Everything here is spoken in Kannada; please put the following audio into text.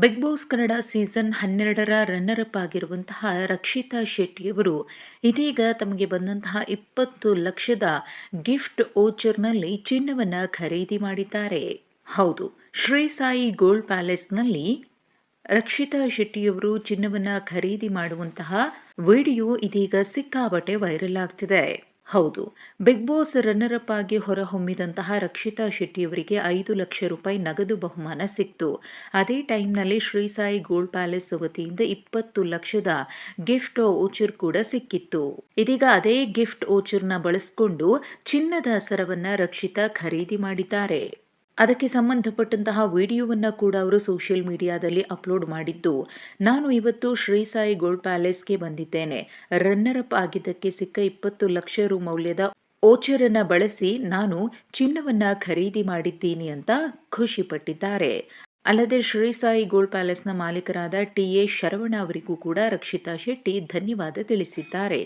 ಬಿಗ್ ಬಾಸ್ ಕನ್ನಡ ಸೀಸನ್ ಹನ್ನೆರಡರ ರನ್ನರ್ ಅಪ್ ಆಗಿರುವಂತಹ ರಕ್ಷಿತಾ ಶೆಟ್ಟಿಯವರು ಇದೀಗ ತಮಗೆ ಬಂದಂತಹ ಇಪ್ಪತ್ತು ಲಕ್ಷದ ಗಿಫ್ಟ್ ಓಚರ್ನಲ್ಲಿ ಚಿನ್ನವನ್ನು ಖರೀದಿ ಮಾಡಿದ್ದಾರೆ. ಹೌದು, ಶ್ರೀ ಸಾಯಿ ಗೋಲ್ಡ್ ಪ್ಯಾಲೇಸ್ನಲ್ಲಿ ರಕ್ಷಿತಾ ಶೆಟ್ಟಿಯವರು ಚಿನ್ನವನ್ನು ಖರೀದಿ ಮಾಡುವಂತಹ ವಿಡಿಯೋ ಇದೀಗ ಸಿಕ್ಕಾಬಟ್ಟೆ ವೈರಲ್ ಆಗ್ತಿದೆ. ಹೌದು. ಬಿಗ್ ಬಾಸ್ ರನ್ನರ್ ಅಪ್ ಆಗಿ ಹೊರಹೊಮ್ಮಿದಂತಹ ರಕ್ಷಿತಾ ಶೆಟ್ಟಿಯವರಿಗೆ ಐದು ಲಕ್ಷ ರೂಪಾಯಿ ನಗದು ಬಹುಮಾನ ಸಿಕ್ತು. ಅದೇ ಟೈಮ್ನಲ್ಲಿ ಶ್ರೀ ಸಾಯಿ ಗೋಲ್ಡ್ ಪ್ಯಾಲೇಸ್ ವತಿಯಿಂದ ಇಪ್ಪತ್ತು ಲಕ್ಷದ ಗಿಫ್ಟ್ ಓಚರ್ ಕೂಡ ಸಿಕ್ಕಿತ್ತು. ಇದೀಗ ಅದೇ ಗಿಫ್ಟ್ ಓಚರ್ನ ಬಳಸಿಕೊಂಡು ಚಿನ್ನದ ಸರವನ್ನ ರಕ್ಷಿತಾ ಖರೀದಿ ಮಾಡಿದ್ದಾರೆ. ಅದಕ್ಕೆ ಸಂಬಂಧಪಟ್ಟಂತಹ ವಿಡಿಯೋವನ್ನು ಕೂಡ ಅವರು ಸೋಷಿಯಲ್ ಮೀಡಿಯಾದಲ್ಲಿ ಅಪ್ಲೋಡ್ ಮಾಡಿದ್ದು. ನಾನು ಇವತ್ತು ಶ್ರೀ ಸಾಯಿ ಗೋಲ್ಡ್ ಪ್ಯಾಲೇಸ್ಗೆ ಬಂದಿದ್ದೇನೆ. ರನ್ನರ್ ಅಪ್ ಆಗಿದ್ದಕ್ಕೆ ಸಿಕ್ಕ ಇಪ್ಪತ್ತು ಲಕ್ಷ ರು ಮೌಲ್ಯದ ಓಚರನ್ನ ಬಳಸಿ ನಾನು ಚಿನ್ನವನ್ನ ಖರೀದಿ ಮಾಡಿದ್ದೀನಿ ಅಂತ ಖುಷಿಪಟ್ಟಿದ್ದಾರೆ. ಅಲ್ಲದೆ ಶ್ರೀ ಸಾಯಿ ಗೋಲ್ಡ್ ಪ್ಯಾಲೇಸ್ನ ಮಾಲೀಕರಾದ ಟಿ ಎ ಶರವಣ ಅವರಿಗೂ ಕೂಡ ರಕ್ಷಿತಾ ಶೆಟ್ಟಿ ಧನ್ಯವಾದ ತಿಳಿಸಿದ್ದಾರೆ.